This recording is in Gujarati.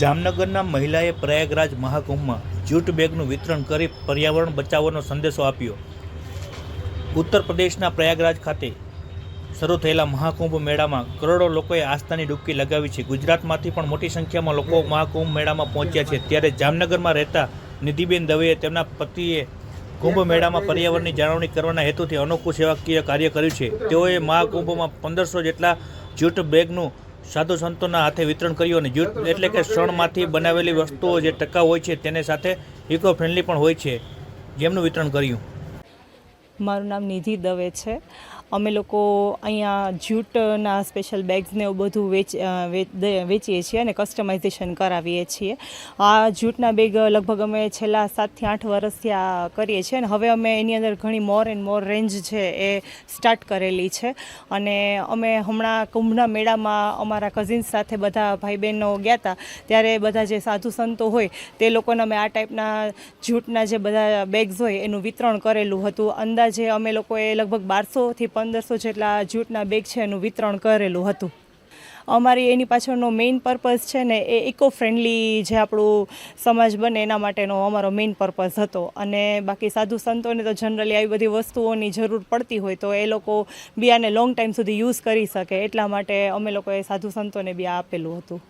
જામનગરના મહિલાએ પ્રયાગરાજ મહાકુંભમાં જ્યુટ બેગનું વિતરણ કરી પર્યાવરણ બચાવવાનો સંદેશો આપ્યો. ઉત્તર પ્રદેશના પ્રયાગરાજ ખાતે શરૂ થયેલા મહાકુંભ મેળામાં કરોડો લોકોએ આસ્થાની ડૂબકી લગાવી છે. ગુજરાતમાંથી પણ મોટી સંખ્યામાં લોકો મહાકુંભ મેળામાં પહોંચ્યા છે. ત્યારે જામનગરમાં રહેતા નિધિબેન દવેએ તેમના પતિએ કુંભ મેળામાં પર્યાવરણની જાળવણી કરવાના હેતુથી અનોખું સેવાકીય કાર્ય કર્યું છે. તેઓએ મહાકુંભમાં પંદરસો જેટલા જ્યુટ બેગનું સાધુ સંતોના હાથે વિતરણ કર્યું અને જૂથ એટલે કે શણમાંથી બનાવેલી વસ્તુઓ જે ટકાઉ હોય છે તેને સાથે ઇકો ફ્રેન્ડલી પણ હોય છે. જેમનું વિતરણ કર્યું. મારું નામ નિધિ દવે છે. અમે લોકો અહીંયા જ્યુટના સ્પેશિયલ બેગ્સને એવું બધું વેચ વેચીએ છીએ અને કસ્ટમાઇઝેશન કરાવીએ છીએ. આ જ્યુટના બેગ લગભગ અમે છેલ્લા સાતથી આઠ વર્ષથી આ કરીએ છીએ અને હવે અમે એની અંદર ઘણી મોર એન્ડ મોર રેન્જ છે એ સ્ટાર્ટ કરેલી છે. અને અમે હમણાં કુંભના મેળામાં અમારા કઝિન્સ સાથે બધા ભાઈ બહેનો ગયા હતા ત્યારે બધા જે સાધુ સંતો હોય તે લોકોને અમે આ ટાઈપના જ્યુટના જે બધા બેગ્સ હોય એનું વિતરણ કરેલું હતું. અંદાજે અમે લોકોએ લગભગ બારસોથી પંદરસો જેટલા જૂટના બેગ છે એનું વિતરણ કરેલું હતું. અમારી એની પાછળનો મેઇન પર્પઝ છે ને એ ઇકો ફ્રેન્ડલી જે આપણું સમાજ બને એના માટેનો અમારો મેઇન પર્પઝ હતો. અને બાકી સાધુ સંતોને તો જનરલી આવી બધી વસ્તુઓની જરૂર પડતી હોય તો એ લોકો બી આને લોંગ ટાઈમ સુધી યુઝ કરી શકે. એટલા માટે અમે લોકોએ સાધુ સંતોને બી આ આપેલું હતું.